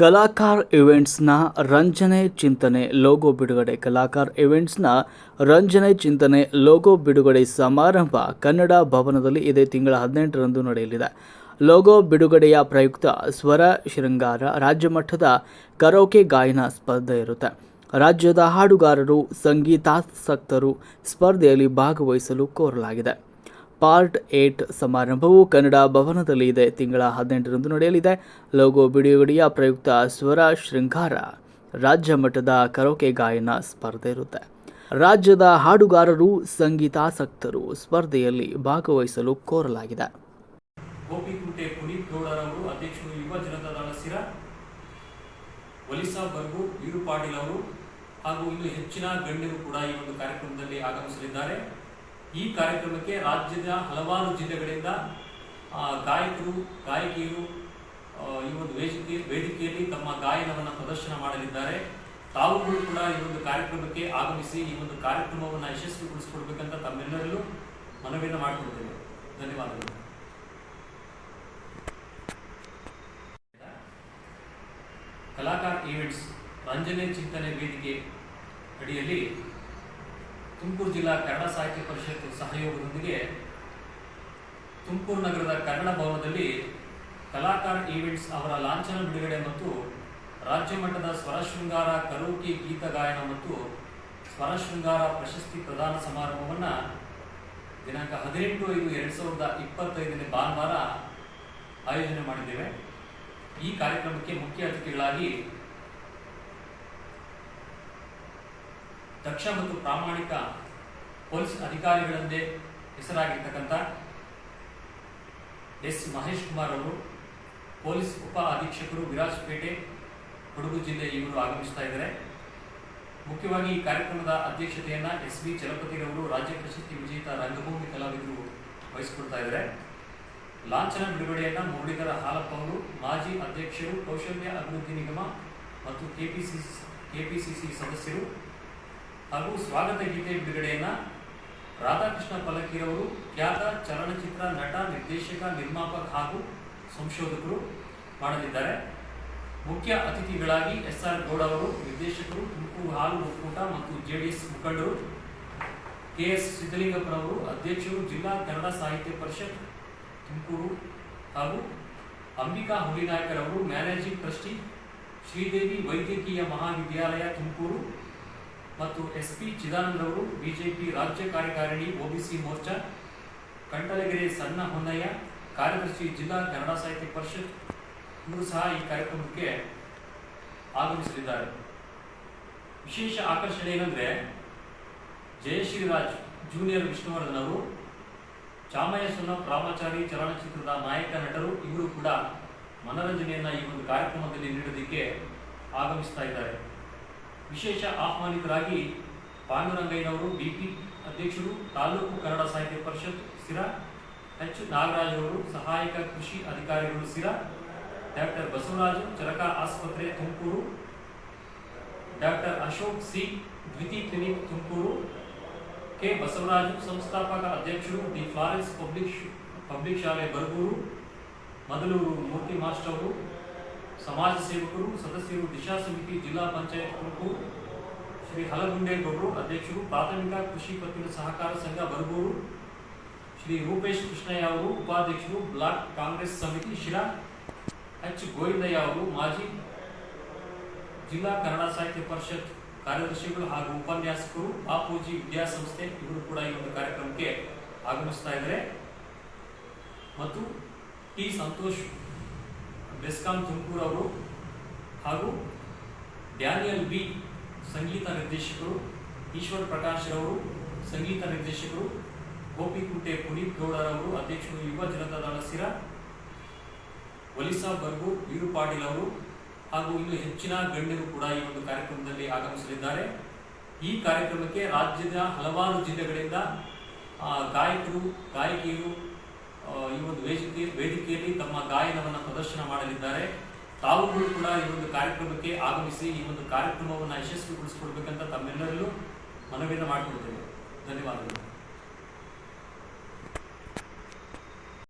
ಕಲಾಕಾರ್ ಇವೆಂಟ್ಸ್ನ ರಂಜನೆ ಚಿಂತನೆ, ಲೋಗೋ ಬಿಡುಗಡೆ. ಕಲಾಕಾರ್ ಇವೆಂಟ್ಸ್ನ ರಂಜನೆ ಚಿಂತನೆ, ಲೋಗೋ ಬಿಡುಗಡೆ ಸಮಾರಂಭ ಕನ್ನಡ ಭವನದಲ್ಲಿ ಇದೇ ತಿಂಗಳ ಹದಿನೆಂಟರಂದು ನಡೆಯಲಿದೆ. ಲೋಗೋ ಬಿಡುಗಡೆಯ ಪ್ರಯುಕ್ತ ಸ್ವರ, ಶೃಂಗಾರ, ರಾಜ್ಯ ಮಟ್ಟದ ಕರೋಕೆ ಗಾಯನ ಸ್ಪರ್ಧೆ ಇರುತ್ತೆ. ರಾಜ್ಯದ ಹಾಡುಗಾರರು, ಸಂಗೀತಾಸಕ್ತರು ಸ್ಪರ್ಧೆಯಲ್ಲಿ ಭಾಗವಹಿಸಲು ಕೋರಲಾಗಿದೆ. ಪಾರ್ಟ್ ಏಟ್ ಸಮಾರಂಭವು ಕನ್ನಡ ಭವನದಲ್ಲಿ ಇದೆ. ತಿಂಗಳ ಹದಿನೆಂಟರಂದು ನಡೆಯಲಿದೆ. ಲೋಗೋ ಬಿಡುಗಡೆಯ ಪ್ರಯುಕ್ತ ಸ್ವರ ಶೃಂಗಾರ. ರಾಜ್ಯ ಮಟ್ಟದ ಕರೋಕೆ ಗಾಯನ ಸ್ಪರ್ಧೆ ಇರುತ್ತೆ. ರಾಜ್ಯದ ಹಾಡುಗಾರರು, ಸಂಗೀತಾಸಕ್ತರು ಸ್ಪರ್ಧೆಯಲ್ಲಿ ಭಾಗವಹಿಸಲು ಕೋರಲಾಗಿದೆ. ಗೋಪಿಕುಂಟೆ ಪುನೀತ್ ಗೌಡರವರು ಅಧ್ಯಕ್ಷರು ಯುವ ಜನತಾದಳ ಸಿರ ಒಲಿಸಾ ಬರ್ಗು ವೀರು ಪಾಟೀಲ್ ಅವರು ಹಾಗೂ ಇನ್ನು ಹೆಚ್ಚಿನ ಗಣ್ಯರು ಕೂಡ ಈ ಒಂದು ಕಾರ್ಯಕ್ರಮದಲ್ಲಿ ಆಗಮಿಸಲಿದ್ದಾರೆ. ಈ ಕಾರ್ಯಕ್ರಮಕ್ಕೆ ರಾಜ್ಯದ ಹಲವಾರು ಜಿಲ್ಲೆಗಳಿಂದ ಗಾಯಕರು, ಗಾಯಕಿಯರು ಈ ಒಂದು ವೇದಿಕೆ, ವೇದಿಕೆಯಲ್ಲಿ ತಮ್ಮ ಗಾಯನವನ್ನು ಪ್ರದರ್ಶನ ಮಾಡಲಿದ್ದಾರೆ. ತಾವುಗಳು ಕೂಡ ಈ ಒಂದು ಕಾರ್ಯಕ್ರಮಕ್ಕೆ ಆಗಮಿಸಿ ಈ ಒಂದು ಕಾರ್ಯಕ್ರಮವನ್ನು ಯಶಸ್ವಿಗೊಳಿಸಿಕೊಡ್ಬೇಕಂತ ತಮ್ಮೆಲ್ಲರಲ್ಲೂ ಮನವಿಯನ್ನು ಮಾಡಿಕೊಡ್ತೇವೆ ಧನ್ಯವಾದಗಳು. ಕಲಾಕಾರ ಈವೆಂಟ್ಸ್, ರಂಜನೆ ಚಿಂತನೆ ವೇದಿಕೆ ಅಡಿಯಲ್ಲಿ ತುಮಕೂರು ಜಿಲ್ಲಾ ಕನ್ನಡ ಸಾಹಿತ್ಯ ಪರಿಷತ್ ಸಹಯೋಗದೊಂದಿಗೆ ತುಮಕೂರು ನಗರದ ಕನ್ನಡ ಭವನದಲ್ಲಿ ಕಲಾಕಾರ ಈವೆಂಟ್ಸ್ ಅವರ ಲಾಂಛನ ಬಿಡುಗಡೆ ಮತ್ತು ರಾಜ್ಯ ಮಟ್ಟದ ಸ್ವರಶೃಂಗಾರ ಕರೋಕಿ ಗೀತ ಗಾಯನ ಮತ್ತು ಸ್ವರಶೃಂಗಾರ ಪ್ರಶಸ್ತಿ ಪ್ರದಾನ ಸಮಾರಂಭವನ್ನು ದಿನಾಂಕ ಹದಿನೆಂಟು ಐದು ಎರಡು ಸಾವಿರದ ಇಪ್ಪತ್ತೈದನೇ ಭಾನುವಾರ ಆಯೋಜನೆ ಮಾಡಿದ್ದೇವೆ. ಈ ಕಾರ್ಯಕ್ರಮಕ್ಕೆ ಮುಖ್ಯ ಅತಿಥಿಗಳಾಗಿ ದಕ್ಷ ಮತ್ತು ಪ್ರಾಮಾಣಿಕ ಪೊಲೀಸ್ ಅಧಿಕಾರಿಗಳಂದೇ ಹೆಸರಾಗಿರ್ತಕ್ಕಂಥ ಎಸ್ ಮಹೇಶ್ ಕುಮಾರ್ ಅವರು ಪೊಲೀಸ್ ಉಪ ಅಧೀಕ್ಷಕರು ವಿರಾಜಪೇಟೆ, ಕೊಡಗು ಜಿಲ್ಲೆ ಇವರು ಆಗಮಿಸ್ತಾ ಇದ್ದಾರೆ. ಮುಖ್ಯವಾಗಿ ಈ ಕಾರ್ಯಕ್ರಮದ ಅಧ್ಯಕ್ಷತೆಯನ್ನು ಎಸ್ ವಿ ಚಲಪತಿರವರು ರಾಜ್ಯ ಪ್ರಶಸ್ತಿ ವಿಜೇತ ರಂಗಭೂಮಿ ಕಲಾವಿದರು ವಹಿಸಿಕೊಡ್ತಾ ಇದ್ದಾರೆ. ಲಾಂಛನ ಬಿಡುಗಡೆಯನ್ನು ಮುರಳೀಧರ ಹಾಲಪ್ಪ ಅವರು, ಮಾಜಿ ಅಧ್ಯಕ್ಷರು ಕೌಶಲ್ಯ ಅಭಿವೃದ್ಧಿ ನಿಗಮ ಮತ್ತು ಕೆಪಿಸಿಸಿ ಕೆಪಿಸಿಸಿ ಸದಸ್ಯರು ಹಾಗೂ ಸ್ವಾಗತ ಗೀತೆ ಬಿಡುಗಡೆಯನ್ನ ರಾಧಾಕೃಷ್ಣ ಪಲಕಿರವರು, ಖ್ಯಾತ ಚಲನಚಿತ್ರ ನಟ, ನಿರ್ದೇಶಕ, ನಿರ್ಮಾಪಕ ಹಾಗೂ ಸಂಶೋಧಕರು ಮಾಡಲಿದ್ದಾರೆ. ಮುಖ್ಯ ಅತಿಥಿಗಳಾಗಿ ಎಸ್ ಆರ್ ಗೌಡ ಅವರು, ನಿರ್ದೇಶಕರು ತುಮಕೂರು ಹಾಲು ಒಕ್ಕೂಟ ಮತ್ತು ಜೆಡಿಎಸ್ ಮುಖಂಡರು ಕೆ ಎಸ್ ಸಿದ್ದಲಿಂಗಪ್ಪನವರು ಅಧ್ಯಕ್ಷರು ಜಿಲ್ಲಾ ಕನ್ನಡ ಸಾಹಿತ್ಯ ಪರಿಷತ್ ತುಮಕೂರು ಹಾಗೂ ಅಂಬಿಕಾ ಹುಲಿನಾಯಕರವರು, ಮ್ಯಾನೇಜಿಂಗ್ ಟ್ರಸ್ಟಿ ಶ್ರೀದೇವಿ ವೈದ್ಯಕೀಯ ಮಹಾವಿದ್ಯಾಲಯ ತುಮಕೂರು ಮತ್ತು ಎಸ್ ಪಿ ಚಿದಾನಂದರವರು ಬಿಜೆಪಿ ರಾಜ್ಯ ಕಾರ್ಯಕಾರಿಣಿ ಒಬಿಸಿ ಮೋರ್ಚಾ, ಕಂಟಲಗೆರೆ ಸಣ್ಣ ಹೊನ್ನಯ್ಯ, ಕಾರ್ಯದರ್ಶಿ ಜಿಲ್ಲಾ ಕನ್ನಡ ಸಾಹಿತ್ಯ ಪರಿಷತ್ ಇವರು ಸಹ ಈ ಕಾರ್ಯಕ್ರಮಕ್ಕೆ ಆಗಮಿಸಲಿದ್ದಾರೆ. ವಿಶೇಷ ಆಕರ್ಷಣೆ ಏನಂದ್ರೆ ಜಯಶ್ರೀರಾಜ್ ಜೂನಿಯರ್ ವಿಷ್ಣುವರ್ಧನ್ ಅವರು ಚಾಮಯಸ್ವನ ಪ್ರಾಮಾಚಾರಿ ಚಲನಚಿತ್ರದ ನಾಯಕ ನಟರು ಇವರು ಕೂಡ ಮನರಂಜನೆಯನ್ನ ಈ ಒಂದು ಕಾರ್ಯಕ್ರಮದಲ್ಲಿ ನೀಡೋದಕ್ಕೆ ಆಗಮಿಸ್ತಾ ಇದ್ದಾರೆ. ವಿಶೇಷ ಆಹ್ವಾನಿತರಾಗಿ ಪಾಂಡುರಂಗಯ್ಯನವರು ಬಿಪಿ ಅಧ್ಯಕ್ಷರು, ತಾಲೂಕು ಕನ್ನಡ ಸಾಹಿತ್ಯ ಪರಿಷತ್ ಸ್ಥಿರ ಎಚ್ ನಾಗರಾಜ್ ಅವರು ಸಹಾಯಕ ಕೃಷಿ ಅಧಿಕಾರಿಗಳು ಸ್ಥಿರ ಡಾಕ್ಟರ್ ಬಸವರಾಜು, ಚರಕ ಆಸ್ಪತ್ರೆ ತುಮಕೂರು, ಡಾಕ್ಟರ್ ಅಶೋಕ್ ಸಿ ದ್ವಿತೀಯ ಕ್ಲಿನಿಕ್ ತುಮಕೂರು, ಕೆ ಬಸವರಾಜು, ಸಂಸ್ಥಾಪಕ ಅಧ್ಯಕ್ಷರು ದಿ ಫಾರೆಸ್ಟ್ ಪಬ್ಲಿಕ್ ಪಬ್ಲಿಕ್ ಶಾಲೆ ಬರಗೂರು ಮೊದಲು ಮೂರ್ತಿ ಮಾಸ್ಟರ್ ಅವರು ಸಮಾಜ ಸೇವಕರು, ಸದಸ್ಯರು, ದಿಶಾ ಸಮಿತಿ, ಜಿಲ್ಲಾ ಪಂಚಾಯತ್ ಪ್ರಮುಖ ಶ್ರೀ ಹಲಗುಂಡೇಗೌಡರು ಅಧ್ಯಕ್ಷರು, ಪ್ರಾಥಮಿಕ ಕೃಷಿ ಪತ್ತಿನ ಸಹಕಾರ ಸಂಘ ಬರಗೂರು, ಶ್ರೀ ರೂಪೇಶ್ ಕೃಷ್ಣಯ್ಯ ಅವರು, ಉಪಾಧ್ಯಕ್ಷರು, ಬ್ಲಾಕ್ ಕಾಂಗ್ರೆಸ್ ಸಮಿತಿ ಶಿರಾ, ಎಚ್ ಗೋವಿಂದಯ್ಯ ಅವರು, ಮಾಜಿ ಜಿಲ್ಲಾ ಕನ್ನಡ ಸಾಹಿತ್ಯ ಪರಿಷತ್ ಕಾರ್ಯದರ್ಶಿಗಳು ಹಾಗೂ ಉಪನ್ಯಾಸಕರು, ಬಾಪೂಜಿ ವಿದ್ಯಾಸಂಸ್ಥೆ, ಇವರು ಕೂಡ ಈ ಒಂದು ಕಾರ್ಯಕ್ರಮಕ್ಕೆ ಆಗಮಿಸ್ತಾ ಇದ್ದಾರೆ. ಮತ್ತು ಟಿ ಸಂತೋಷ್ ಬೆಸ್ಕಾಂ ತುಮಕೂರು ಅವರು ಹಾಗೂ ಡ್ಯಾನಿಯಲ್ ಬಿ ಸಂಗೀತ ನಿರ್ದೇಶಕರು, ಈಶ್ವರ್ ಪ್ರಕಾಶ್ ರವರು, ಸಂಗೀತ ನಿರ್ದೇಶಕರು ಗೋಪಿಕುಂಟೆ ಪುನೀತ್ ಗೌಡರವರು ಅಧ್ಯಕ್ಷರು ಯುವ ಜನತಾದಳ ಸಿರ, ವಲಿಸಾ ಬರ್ಗು, ವೀರು ಪಾಟೀಲ್ ಅವರು ಹಾಗೂ ಇನ್ನು ಹೆಚ್ಚಿನ ಗಣ್ಯರು ಕೂಡ ಈ ಒಂದು ಕಾರ್ಯಕ್ರಮದಲ್ಲಿ ಆಗಮಿಸಲಿದ್ದಾರೆ. ಈ ಕಾರ್ಯಕ್ರಮಕ್ಕೆ ರಾಜ್ಯದ ಹಲವಾರು ಜಿಲ್ಲೆಗಳಿಂದ ಗಾಯಕರು, ಗಾಯಕಿಯರು ಈ ಒಂದು ವೇದಿಕೆ ವೇದಿಕೆಯಲ್ಲಿ ತಮ್ಮ ಗಾಯನವನ್ನು ಪ್ರದರ್ಶನ ಮಾಡಲಿದ್ದಾರೆ. ತಾವುಗಳು ಕೂಡ ಈ ಒಂದು ಕಾರ್ಯಕ್ರಮಕ್ಕೆ ಆಗಮಿಸಿ ಈ ಒಂದು ಕಾರ್ಯಕ್ರಮವನ್ನು ಯಶಸ್ವಿಗೊಳಿಸಿಕೊಡ್ಬೇಕಂತ ತಮ್ಮೆಲ್ಲರಲ್ಲೂ ಮನವಿಯನ್ನು ಮಾಡಿಕೊಡ್ತೇವೆ. ಧನ್ಯವಾದಗಳು.